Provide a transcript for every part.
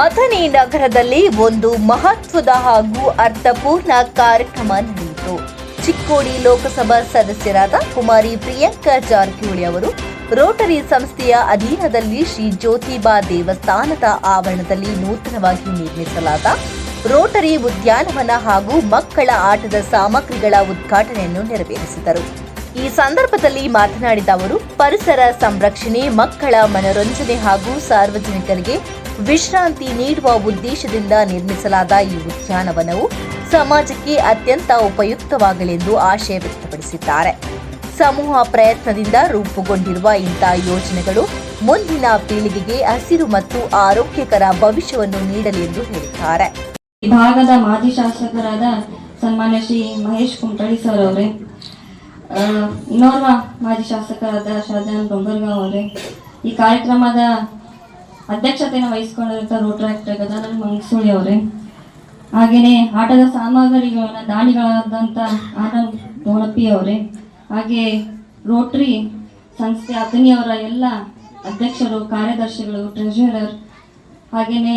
ಅಥಣಿ ನಗರದಲ್ಲಿ ಒಂದು ಮಹತ್ವದ ಹಾಗೂ ಅರ್ಥಪೂರ್ಣ ಕಾರ್ಯಕ್ರಮ ನಡೆಯಿತು. ಚಿಕ್ಕೋಡಿ ಲೋಕಸಭಾ ಸದಸ್ಯರಾದ ಕುಮಾರಿ ಪ್ರಿಯಾಂಕಾ ಜಾರಕಿಹೊಳಿ ಅವರು ರೋಟರಿ ಸಂಸ್ಥೆಯ ಅಧೀನದಲ್ಲಿ ಶ್ರೀ ಜ್ಯೋತಿಬಾ ದೇವಸ್ಥಾನದ ಆವರಣದಲ್ಲಿ ನೂತನವಾಗಿ ನಿರ್ಮಿಸಲಾದ ರೋಟರಿ ಉದ್ಯಾನವನ ಹಾಗೂ ಮಕ್ಕಳ ಆಟದ ಸಾಮಗ್ರಿಗಳ ಉದ್ಘಾಟನೆಯನ್ನು ನೆರವೇರಿಸಿದರು. ಈ ಸಂದರ್ಭದಲ್ಲಿ ಮಾತನಾಡಿದ ಅವರು, ಪರಿಸರ ಸಂರಕ್ಷಣೆ, ಮಕ್ಕಳ ಮನರಂಜನೆ ಹಾಗೂ ಸಾರ್ವಜನಿಕರಿಗೆ ವಿಶ್ರಾಂತಿ ನೀಡುವ ಉದ್ದೇಶದಿಂದ ನಿರ್ಮಿಸಲಾದ ಈ ಉದ್ಯಾನವನವು ಸಮಾಜಕ್ಕೆ ಅತ್ಯಂತ ಉಪಯುಕ್ತವಾಗಲೆಂದು ಆಶಯ ವ್ಯಕ್ತಪಡಿಸಿದ್ದಾರೆ. ಸಮೂಹ ಪ್ರಯತ್ನದಿಂದ ರೂಪುಗೊಂಡಿರುವ ಇಂತಹ ಯೋಜನೆಗಳು ಮುಂದಿನ ಪೀಳಿಗೆಗೆ ಹಸಿರು ಮತ್ತು ಆರೋಗ್ಯಕರ ಭವಿಷ್ಯವನ್ನು ನೀಡಲಿ ಎಂದು ಹೇಳಿದ್ದಾರೆ ಭಾಗದ ಮಾಜಿ ಶಾಸಕರಾದ ಸನ್ಮಾನ್ಯ ಶ್ರೀ ಮಹೇಶ್ ಕುಮಟಳ್ಳಿ ಸರ್ ಅವರೇ ಇನ್ನೋರ್ವ ಮಾಜಿ ಶಾಸಕರಾದ ಶಾಜಾನ್ ಡೊಂಗರ್ಗಾಂವ್ ಅವರೇ. ಈ ಕಾರ್ಯಕ್ರಮದ ಅಧ್ಯಕ್ಷತೆಯನ್ನು ವಹಿಸಿಕೊಂಡಿರುವಂಥ ರೋಟ್ರಾಕ್ಟರ್ ಗದಾನಂದ ಮಂಗಸೂಳಿ ಅವರೇ. ಹಾಗೆಯೇ ಆಟದ ಸಾಮಗ್ರಿಗಳನ್ನ ದಾನಿಗಳಾದಂಥ ಆನಂದ್ ದೋಣಪ್ಪಿ ಅವರೇ. ಹಾಗೆ ರೋಟ್ರಿ ಸಂಸ್ಥೆ ಅತನಿಯವರ ಎಲ್ಲ ಅಧ್ಯಕ್ಷರು, ಕಾರ್ಯದರ್ಶಿಗಳು ಟ್ರೆಷರರ್ ಹಾಗೆಯೇ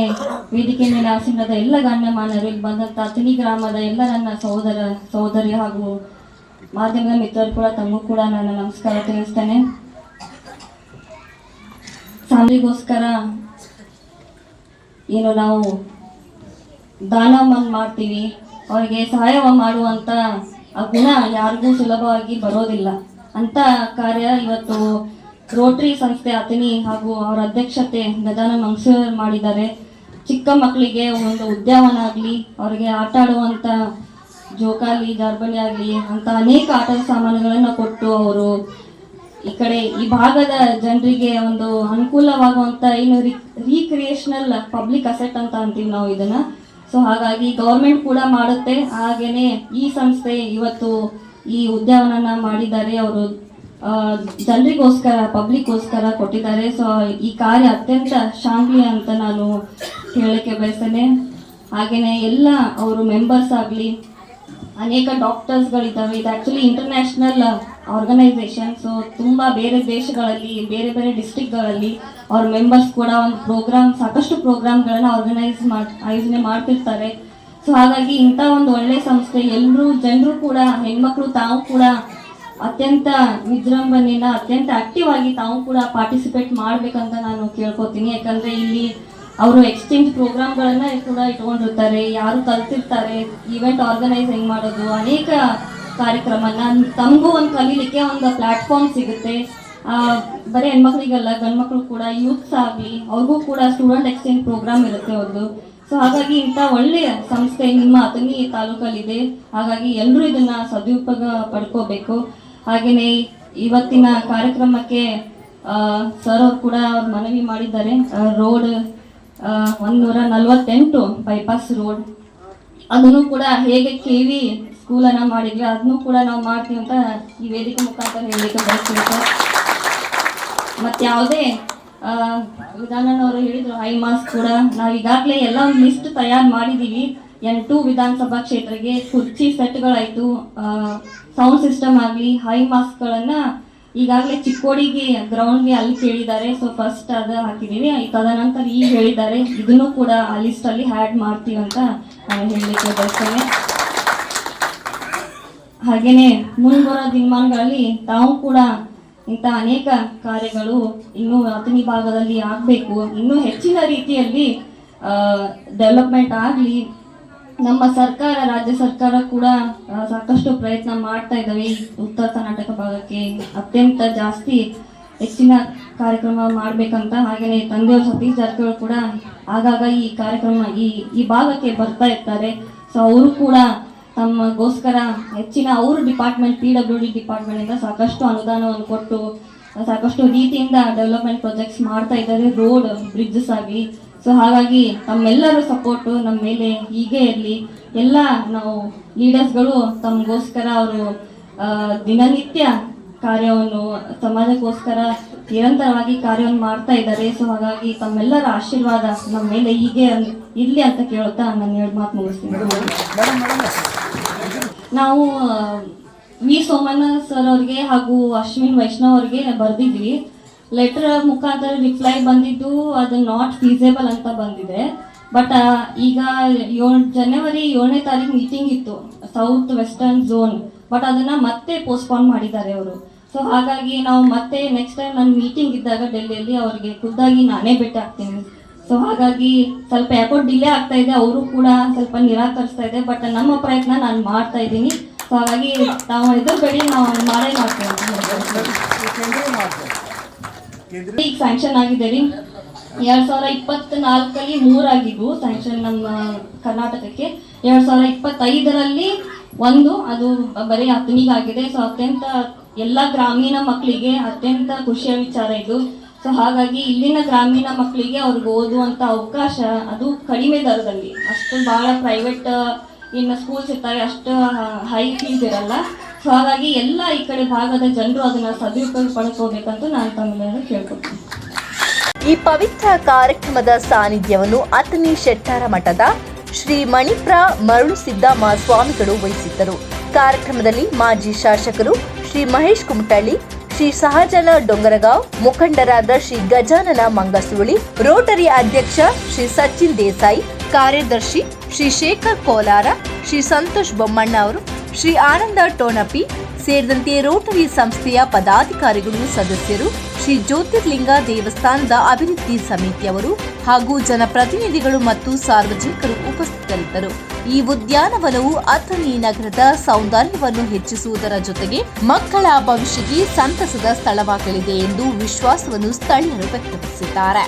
ವೇದಿಕೆ ಮೇಲೆ ಆಸೀನದ ಎಲ್ಲ ಗಣ್ಯಮಾನ್ಯರು ಇಲ್ಲಿ ಬಂದಂತ ಅತನಿ ಗ್ರಾಮದ ಎಲ್ಲ ನನ್ನ ಸಹೋದರ, ಸಹೋದರಿ ಹಾಗೂ ಮಾಧ್ಯಮದ ಮಿತ್ರರು ಕೂಡ, ತಮಗೂ ಕೂಡ ನನ್ನ ನಮಸ್ಕಾರ ತಿಳಿಸ್ತೇನೆ. ಸಾಲಿಗೋಸ್ಕರ ಏನು ನಾವು ದಾನವನ್ನು ಮಾಡ್ತೀವಿ. ಅವರಿಗೆ ಸಹಾಯ ಮಾಡುವಂತ ಆ ಗುಣ ಯಾರಿಗೂ ಸುಲಭವಾಗಿ ಬರೋದಿಲ್ಲ. ಅಂತ ಕಾರ್ಯ ಇವತ್ತು ರೋಟರಿ ಸಂಸ್ಥೆ ಅತನಿ ಹಾಗೂ ಅವರ ಅಧ್ಯಕ್ಷತೆ ಗದಾನ ಮಂಗಸೂರ್ ಮಾಡಿದ್ದಾರೆ. ಚಿಕ್ಕ ಮಕ್ಕಳಿಗೆ ಒಂದು ಉದ್ಯಾವನ ಆಗಲಿ, ಅವರಿಗೆ ಆಟ ಆಡುವಂತ ಜೋಕಾಲಿ ಜಾರ್ಬಳಿ ಆಗಲಿ ಅಂತ ಅನೇಕ ಆಟದ ಸಾಮಾನುಗಳನ್ನು ಕೊಟ್ಟು ಅವರು ಈ ಕಡೆ ಈ ಭಾಗದ ಜನರಿಗೆ ಒಂದು ಅನುಕೂಲವಾಗುವಂತ ಏನು ರೀಕ್ರಿಯೇಷನಲ್ ಪಬ್ಲಿಕ್ ಅಸೆಟ್ ಅಂತ ಅಂತೀವಿ ನಾವು ಇದನ್ನ. ಸೊ ಹಾಗಾಗಿ ಗೌರ್ಮೆಂಟ್ ಕೂಡ ಮಾಡುತ್ತೆ. ಹಾಗೇನೆ ಈ ಸಂಸ್ಥೆ ಇವತ್ತು ಈ ಉದ್ಯಾನವನ ಮಾಡಿದ್ದಾರೆ. ಅವರು ಜನರಿಗೋಸ್ಕರ ಪಬ್ಲಿಕ್ಗೋಸ್ಕರ ಕೊಟ್ಟಿದ್ದಾರೆ. ಸೊ ಈ ಕಾರ್ಯ ಅತ್ಯಂತ ಶಾಂತಿ ಅಂತ ನಾನು ಹೇಳಕ್ಕೆ ಬಯಸ್ತೇನೆ. ಹಾಗೇನೆ ಎಲ್ಲ ಅವರು ಮೆಂಬರ್ಸ್ ಆಗಲಿ ಅನೇಕ ಡಾಕ್ಟರ್ಸ್ಗಳಿದ್ದಾವೆ. ಇದು ಆ್ಯಕ್ಚುಲಿ ಇಂಟರ್ನ್ಯಾಷನಲ್ ಆರ್ಗನೈಸೇಷನ್ ಸೊ ತುಂಬ ಬೇರೆ ದೇಶಗಳಲ್ಲಿ, ಬೇರೆ ಬೇರೆ ಡಿಸ್ಟಿಕ್ಗಳಲ್ಲಿ ಅವ್ರ ಮೆಂಬರ್ಸ್ ಕೂಡ ಒಂದು ಪ್ರೋಗ್ರಾಮ್ ಸಾಕಷ್ಟು ಪ್ರೋಗ್ರಾಮ್ಗಳನ್ನು ಆರ್ಗನೈಸ್ ಮಾಡಿ, ಆಯೋಜನೆ ಮಾಡ್ತಿರ್ತಾರೆ. ಸೊ ಹಾಗಾಗಿ ಇಂಥ ಒಂದು ಒಳ್ಳೆ ಸಂಸ್ಥೆ ಎಲ್ಲರೂ ಜನರು ಕೂಡ, ಹೆಣ್ಮಕ್ಳು ತಾವು ಕೂಡ ಅತ್ಯಂತ ವಿಜೃಂಭಣೆಯಿಂದ, ಅತ್ಯಂತ ಆಕ್ಟಿವ್ ಆಗಿ ತಾವು ಕೂಡ ಪಾರ್ಟಿಸಿಪೇಟ್ ಮಾಡಬೇಕಂತ ನಾನು ಕೇಳ್ಕೊತೀನಿ. ಯಾಕಂದರೆ ಇಲ್ಲಿ ಅವರು ಎಕ್ಸ್ಚೇಂಜ್ ಪ್ರೋಗ್ರಾಮ್ಗಳನ್ನ ಕೂಡ ಇಟ್ಕೊಂಡಿರ್ತಾರೆ, ಯಾರು ಕಲ್ತಿರ್ತಾರೆ ಈವೆಂಟ್ ಆರ್ಗನೈಸ್ ಹೆಂಗ್ ಮಾಡೋದು, ಅನೇಕ ಕಾರ್ಯಕ್ರಮನ ತಮಗೂ ಒಂದು ಕಲೀಲಿಕ್ಕೆ ಒಂದು ಪ್ಲಾಟ್ಫಾರ್ಮ್ ಸಿಗುತ್ತೆ. ಬರೀ ಹೆಣ್ಮಕ್ಳಿಗಲ್ಲ, ಗಂಡ್ಮಕ್ಳು ಕೂಡ ಯೂತ್ಸ್ ಆಗಲಿ, ಅವ್ರಿಗೂ ಕೂಡ ಸ್ಟೂಡೆಂಟ್ ಎಕ್ಸ್ಚೇಂಜ್ ಪ್ರೋಗ್ರಾಮ್ ಇರುತ್ತೆ ಅವ್ರದ್ದು ಸೊ ಹಾಗಾಗಿ ಇಂಥ ಒಳ್ಳೆಯ ಸಂಸ್ಥೆ ನಿಮ್ಮ ಅತನಿ ತಾಲೂಕಲ್ಲಿದೆ. ಹಾಗಾಗಿ ಎಲ್ಲರೂ ಇದನ್ನ ಸದುಪಯೋಗ ಪಡ್ಕೋಬೇಕು. ಹಾಗೆಯೇ ಇವತ್ತಿನ ಕಾರ್ಯಕ್ರಮಕ್ಕೆ ಸರ್ ಅವ್ರು ಕೂಡ ಅವ್ರು ಮನವಿ ಮಾಡಿದ್ದಾರೆ. ರೋಡ್ ಒಂದೂರ ನಲ್ವತ್ತೆಂಟು ಬೈಪಾಸ್ ರೋಡ್ ಅದನ್ನು ಕೂಡ ಹೇಗೆ ಕೆ ವಿ ಸ್ಕೂಲನ್ನು ಮಾಡಿದ್ವಿ, ಅದನ್ನು ಕೂಡ ನಾವು ಮಾಡ್ತೀವಿ ಅಂತ ಈ ವೇದಿಕೆ ಮುಖಾಂತರ ಹೇಳಲಿಕ್ಕೆ ಬಯಸ್ತೀವಿ ಸರ್. ಮತ್ತೆ ಯಾವುದೇ ವಿಧಾನನವರು ಹೇಳಿದರು, ಹೈ ಮಾಸ್ ಕೂಡ ನಾವು ಈಗಾಗಲೇ ಎಲ್ಲ ಒಂದು ಲಿಸ್ಟ್ ತಯಾರು ಮಾಡಿದ್ದೀವಿ ಎಂಟು ವಿಧಾನಸಭಾ ಕ್ಷೇತ್ರಕ್ಕೆ ಕುರ್ಚಿ ಸೆಟ್ಗಳಾಯಿತು. ಸೌಂಡ್ ಸಿಸ್ಟಮ್ ಆಗಲಿ ಹೈ ಮಾಸ್ಕ್ಗಳನ್ನು ಈಗಾಗಲೇ ಚಿಕ್ಕೋಡಿಗೆ ಗ್ರೌಂಡ್ಗೆ ಅಲ್ಲಿ ಕೇಳಿದ್ದಾರೆ. ಸೊ ಫಸ್ಟ್ ಅದು ಹಾಕಿದ್ದೀವಿ ತದನಂತರ ಈಗ ಹೇಳಿದ್ದಾರೆ. ಇದನ್ನು ಕೂಡ ಆ ಲಿಸ್ಟಲ್ಲಿ ಹ್ಯಾಡ್ ಮಾಡ್ತೀವಿ ಅಂತ ನಾನು ಹೇಳಲಿಕ್ಕೆ ಬರ್ತೇನೆ ಹಾಗೇನೆ ಮುಂಬರೋ ದಿನಮಾನಗಳಲ್ಲಿ ತಾವು ಕೂಡ ಇಂಥ ಅನೇಕ ಕಾರ್ಯಗಳು ಇನ್ನೂ ಅತನಿ ಭಾಗದಲ್ಲಿ ಆಗಬೇಕು. ಇನ್ನೂ ಹೆಚ್ಚಿನ ರೀತಿಯಲ್ಲಿ ಡೆವಲಪ್ಮೆಂಟ್ ಆಗಲಿ ನಮ್ಮ ಸರ್ಕಾರ, ರಾಜ್ಯ ಸರ್ಕಾರ ಕೂಡ ಸಾಕಷ್ಟು ಪ್ರಯತ್ನ ಮಾಡ್ತಾ ಇದ್ದಾವೆ. ಉತ್ತರ ಕರ್ನಾಟಕ ಭಾಗಕ್ಕೆ ಅತ್ಯಂತ ಜಾಸ್ತಿ ಹೆಚ್ಚಿನ ಕಾರ್ಯಕ್ರಮ ಮಾಡಬೇಕಂತ ಹಾಗೆಯೇ ತಂದೆಯವರು ಸತೀಶ್ ಜಾರಕಿಹೊಳಿ ಕೂಡ ಆಗಾಗ ಈ ಕಾರ್ಯಕ್ರಮ, ಈ ಈ ಭಾಗಕ್ಕೆ ಬರ್ತಾ ಇರ್ತಾರೆ. ಸೊ ಅವರು ಕೂಡ ತಮ್ಮಗೋಸ್ಕರ ಹೆಚ್ಚಿನ, ಅವರು ಡಿಪಾರ್ಟ್ಮೆಂಟ್, ಪಿ ಡಬ್ಲ್ಯೂ ಡಿ ಡಿಪಾರ್ಟ್ಮೆಂಟಿಂದ ಸಾಕಷ್ಟು ಅನುದಾನವನ್ನು ಕೊಟ್ಟು, ಸಾಕಷ್ಟು ರೀತಿಯಿಂದ ಡೆವಲಪ್ಮೆಂಟ್ ಪ್ರಾಜೆಕ್ಟ್ಸ್ ಮಾಡ್ತಾ ಇದ್ದಾರೆ. ರೋಡ್, ಬ್ರಿಡ್ಜಸ್ ಆಗಲಿ ಸೊ ಹಾಗಾಗಿ ನಮ್ಮೆಲ್ಲರ ಸಪೋರ್ಟು ನಮ್ಮ ಮೇಲೆ ಹೀಗೆ ಇರಲಿ. ಎಲ್ಲ ನಾವು ಲೀಡರ್ಸ್ಗಳು ತಮಗೋಸ್ಕರ ಅವರು ದಿನನಿತ್ಯ ಕಾರ್ಯವನ್ನು, ಸಮಾಜಕ್ಕೋಸ್ಕರ ನಿರಂತರವಾಗಿ ಕಾರ್ಯವನ್ನು ಮಾಡ್ತಾ ಇದ್ದಾರೆ. ಸೊ ಹಾಗಾಗಿ ತಮ್ಮೆಲ್ಲರ ಆಶೀರ್ವಾದ ನಮ್ಮ ಮೇಲೆ ಹೀಗೆ ಇರಲಿ ಅಂತ ಕೇಳುತ್ತಾ ನಾನು ಎರಡು ಮಾತು ಮುಗಿಸ್ತೀನಿ. ನಾವು ವಿ ಸೋಮಣ್ಣ ಸರ್ ಅವ್ರಿಗೆ ಹಾಗೂ ಅಶ್ವಿನ್ ವೈಷ್ಣವ್ ಅವ್ರಿಗೆ ಬರೆದಿದ್ವಿ. ಲೆಟರ್ ಮುಖಾಂತರ ರಿಪ್ಲೈ ಬಂದಿದ್ದು, ಅದು ನಾಟ್ ಫೀಸೇಬಲ್ ಅಂತ ಬಂದಿದೆ. ಬಟ್ ಈಗ ಏಳು ಜನವರಿ ಏಳನೇ ತಾರೀಕು ಮೀಟಿಂಗ್ ಇತ್ತು ಸೌತ್ ವೆಸ್ಟರ್ನ್ ಝೋನ್ ಬಟ್ ಅದನ್ನ ಮತ್ತೆ ಪೋಸ್ಟ್ಪೋನ್ ಮಾಡಿದ್ದಾರೆ ಅವರು. ಸೊ ಹಾಗಾಗಿ ನಾವು ಮತ್ತೆ ನೆಕ್ಸ್ಟ್ ಟೈಮ್ ನನ್ನ ಮೀಟಿಂಗ್ ಇದ್ದಾಗ ಡೆಲ್ಲಿಯಲ್ಲಿ ಅವರಿಗೆ ಖುದ್ದಾಗಿ ನಾನೇ ಭೇಟಿ ಆಗ್ತೀನಿ. ಸೊ ಹಾಗಾಗಿ ಸ್ವಲ್ಪ ಯಾಕೋ ಡಿಲೇ ಆಗ್ತಾ ಇದೆ. ಅವರು ಕೂಡ ಸ್ವಲ್ಪ ನಿರಾಕರಿಸ್ತಾ ಇದೆ. ಬಟ್ ನಮ್ಮ ಪ್ರಯತ್ನ ನಾನು ಮಾಡ್ತಾ ಇದ್ದೀನಿ. ಸೊ ಹಾಗಾಗಿ ನಾವು ಹೆದರ್ಬೇಡಿ, ನಾವು ಮಾಡೇ ಮಾಡ್ತೀವಿ. ಈಗ ಸ್ಯಾಂಕ್ಷನ್ ಆಗಿದೆ ರೀ. ಎರಡ್ ಸಾವಿರ ಇಪ್ಪತ್ನಾಲ್ಕಲ್ಲಿ ಮೂರಾಗಿದ್ವು ಸ್ಯಾಂಕ್ಷನ್ ನಮ್ಮ ಕರ್ನಾಟಕಕ್ಕೆ. ಎರಡ್ ಸಾವಿರ ಇಪ್ಪತ್ತೈದರಲ್ಲಿ ಒಂದು, ಅದು ಬರೀ ಹತ್ತನಿಗಾಗಿದೆ ಸೊ ಅತ್ಯಂತ ಎಲ್ಲ ಗ್ರಾಮೀಣ ಮಕ್ಕಳಿಗೆ ಅತ್ಯಂತ ಖುಷಿಯ ವಿಚಾರ ಇದು. ಸೊ ಹಾಗಾಗಿ ಇಲ್ಲಿನ ಗ್ರಾಮೀಣ ಮಕ್ಕಳಿಗೆ ಅವ್ರಿಗೆ ಓದುವಂಥ ಅವಕಾಶ ಅದು ಕಡಿಮೆ ದರದಲ್ಲಿ. ಅಷ್ಟು ಭಾಳ ಪ್ರೈವೇಟ್ ಇನ್ನು ಸ್ಕೂಲ್ಸ್ ಇರ್ತಾರೆ ಅಷ್ಟು ಹೈ ಫೀಸ್ ಇರಲ್ಲ. ಸೊ ಹಾಗಾಗಿ ಎಲ್ಲ ಈ ಕಡೆ ಭಾಗದ ಜನರು ಅದನ್ನ ಸದುಪಯೋಗ ಪಡಿಸ್ಕೋಬೇಕಂತ ನಾನು ತಮ್ಮೆಲ್ಲರೂ ಕೇಳ್ಕೊತೀನಿ. ಈ ಪವಿತ್ರ ಕಾರ್ಯಕ್ರಮದ ಸಾನ್ನಿಧ್ಯವನ್ನು ಅತನಿ ಶೆಟ್ಟಾರ ಮಠದ ಶ್ರೀ ಮಣಿಪ್ರ ಮರುಳು ಸಿದ್ದಮ್ಮ ಸ್ವಾಮಿಗಳು ವಹಿಸಿದ್ದರು. ಕಾರ್ಯಕ್ರಮದಲ್ಲಿ ಮಾಜಿ ಶಾಸಕರು ಶ್ರೀ ಮಹೇಶ್ ಕುಮಟಳ್ಳಿ, ಶ್ರೀ ಸಹಜಲ ಡೊಂಗರಗಾಂವ್, ಮುಖಂಡರಾದ ಶ್ರೀ ಗಜಾನನ ಮಂಗಸುಳಿ, ರೋಟರಿ ಅಧ್ಯಕ್ಷ ಶ್ರೀ ಸಚಿನ್ ದೇಸಾಯಿ, ಕಾರ್ಯದರ್ಶಿ ಶ್ರೀ ಶೇಖರ್ ಕೋಲಾರ, ಶ್ರೀ ಸಂತೋಷ್ ಬೊಮ್ಮಣ್ಣ ಅವರು ಶ್ರೀ ಆನಂದ ಟೋಣಪಿ ಸೇರಿದಂತೆ ರೋಟರಿ ಸಂಸ್ಥೆಯ ಪದಾಧಿಕಾರಿಗಳು ಸದಸ್ಯರು ಶ್ರೀ ಜ್ಯೋತಿರ್ಲಿಂಗ ದೇವಸ್ಥಾನದ ಅಭಿವೃದ್ಧಿ ಸಮಿತಿಯವರು ಹಾಗೂ ಜನಪ್ರತಿನಿಧಿಗಳು ಮತ್ತು ಸಾರ್ವಜನಿಕರು ಉಪಸ್ಥಿತರಿದ್ದರು. ಈ ಉದ್ಯಾನವನವು ಅಥಣಿ ನಗರದ ಸೌಂದರ್ಯವನ್ನು ಹೆಚ್ಚಿಸುವುದರ ಜೊತೆಗೆ ಮಕ್ಕಳ ಭವಿಷ್ಯಕ್ಕೆ ಸಂತಸದ ಸ್ಥಳವಾಗಲಿದೆ ಎಂದು ವಿಶ್ವಾಸವನ್ನು ಸ್ಥಳೀಯರು ವ್ಯಕ್ತಪಡಿಸಿದ್ದಾರೆ.